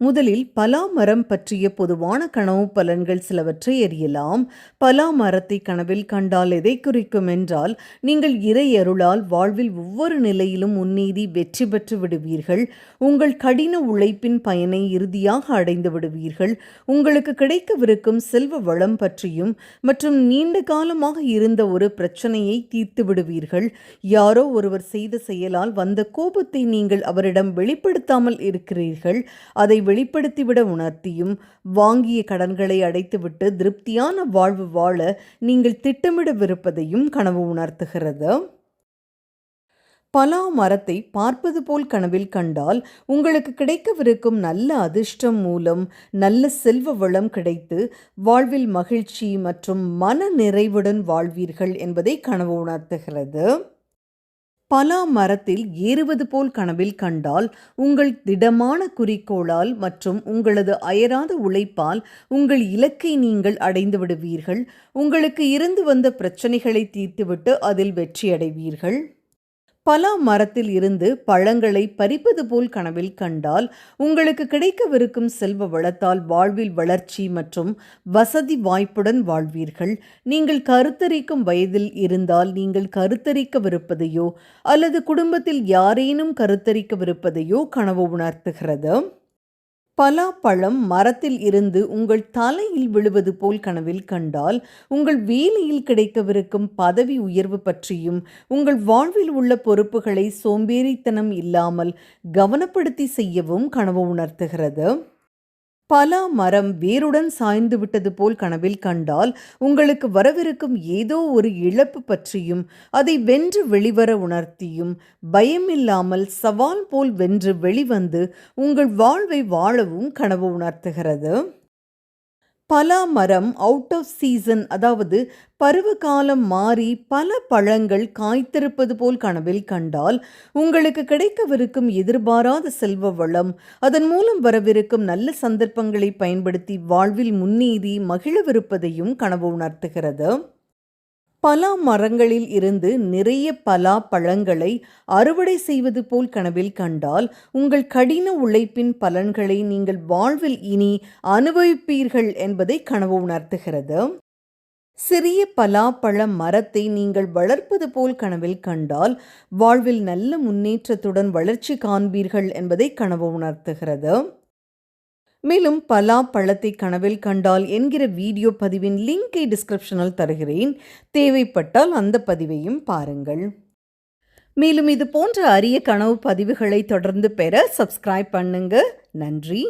முதலில் பலா மரம் பற்றிய பொதுவான கனவு பலன்கள் சிலவற்றை அறியலாம். பலா மரத்தை கனவில் கண்டால் எதை குறிக்கும் என்றால் நீங்கள் இறை அருளால் வாழ்வில் ஒவ்வொரு நிலையிலும் முன்னேறி வெற்றி பெற்று விடுவீர்கள். உங்கள் கடின உழைப்பின் பயனை இறுதியாக அடைந்து விடுவீர்கள். உங்களுக்கு கிடைக்கவிருக்கும் செல்வ வளம் பற்றியும் மற்றும் நீண்ட காலமாக இருந்த ஒரு பிரச்சனையை தீர்த்து விடுவீர்கள். யாரோ ஒருவர் செய்த செயலால் வந்த கோபத்தை நீங்கள் அவரிடம் வெளிப்படுத்தாமல் இருக்கிறீர்கள். அதை வெளிப்படுத்திவிட உணர்த்தியும் வாங்கிய கடன்களை அடைத்துவிட்டு திருப்தியான வாழ்வு வாழ நீங்கள் திட்டமிடவிருப்பதையும் கனவு உணர்த்துகிறது. பலா மரத்தை பார்ப்பது போல் கனவில் கண்டால் உங்களுக்கு கிடைக்கவிருக்கும் நல்ல அதிர்ஷ்டம் மூலம் நல்ல செல்வ வளம் கிடைத்து வாழ்வில் மகிழ்ச்சி மற்றும் மன நிறைவுடன் வாழ்வீர்கள் என்பதை கனவு உணர்த்துகிறது. பலா மரத்தில் ஏறுவது போல் கனவில் கண்டால் உங்கள் திடமான குறிக்கோளால் மற்றும் உங்களது அயராத உழைப்பால் உங்கள் இலக்கை நீங்கள் அடைந்து விடுவீர்கள். உங்களுக்கு இருந்து வந்த பிரச்சனைகளை தீர்த்துவிட்டு அதில் வெற்றியடைவீர்கள். பலா மரத்தில் இருந்து பழங்களை பறிப்பது போல் கனவில் கண்டால் உங்களுக்கு கிடைக்கவிருக்கும் செல்வ வளத்தால் வாழ்வில் வளர்ச்சி மற்றும் வசதி வாய்ப்புடன் வாழ்வீர்கள். நீங்கள் கருத்தரிக்கும் வயதில் இருந்தால் நீங்கள் கருத்தரிக்கவிருப்பதையோ அல்லது குடும்பத்தில் யாரேனும் கருத்தரிக்கவிருப்பதையோ கனவு உணர்த்துகிறது. பலாப்பழம் மரத்தில் இருந்து உங்கள் தலையில் விழுவது போல் கனவில் கண்டால் உங்கள் வேலையில் கிடைக்கவிருக்கும் பதவி உயர்வு பற்றியும் உங்கள் வாழ்வில் உள்ள பொறுப்புகளை சோம்பேறித்தனம் இல்லாமல் கவனப்படுத்தி செய்யவும் கனவு உணர்த்துகிறது. பலா மரம் வேருடன் சாய்ந்து விட்டது போல் கனவில் கண்டால் உங்களுக்கு வரவிருக்கும் ஏதோ ஒரு இழப்பு பற்றியும் அதை வென்று வெளிவர உணர்த்தியும் பயமில்லாமல் சவால் போல் வென்று வெளிவந்து உங்கள் வாழ்வை வாழவும் கனவு உணர்த்துகிறது. பலா மரம் அவுட் ஆஃப் சீசன் அதாவது பருவகாலம் மாறி பல பழங்கள் காய்த்திருப்பது போல் கனவில் கண்டால் உங்களுக்கு கிடைக்கவிருக்கும் எதிர்பாராத செல்வ வளம் அதன் மூலம் வரவிருக்கும் நல்ல சந்தர்ப்பங்களை பயன்படுத்தி வாழ்வில் முன்னேறி மகிழவிருப்பதையும் கனவு உணர்த்துகிறது. பலா மரங்களில் இருந்து நிறைய பலா பழங்களை அறுவடை செய்வது போல் கனவில் கண்டால் உங்கள் கடின உழைப்பின் பலன்களை நீங்கள் வாழ்வில் இனி அனுபவிப்பீர்கள் என்பதை கனவு உணர்த்துகிறது. சிறிய பலாப்பழ மரத்தை நீங்கள் வளர்ப்பது போல் கனவில் கண்டால் வாழ்வில் நல்ல முன்னேற்றத்துடன் வளர்ச்சி காண்பீர்கள் என்பதை கனவு உணர்த்துகிறது. மேலும் பலா பழத்தை கனவில் கண்டால் என்கிற வீடியோ பதிவின் லிங்கை டிஸ்கிரிப்ஷனில் தருகிறேன். தேவைப்பட்டால் அந்த பதிவையும் பாருங்கள். மேலும் இது போன்ற அரிய கனவு பதிவுகளை தொடர்ந்து பெற சப்ஸ்கிரைப் பண்ணுங்க. நன்றி.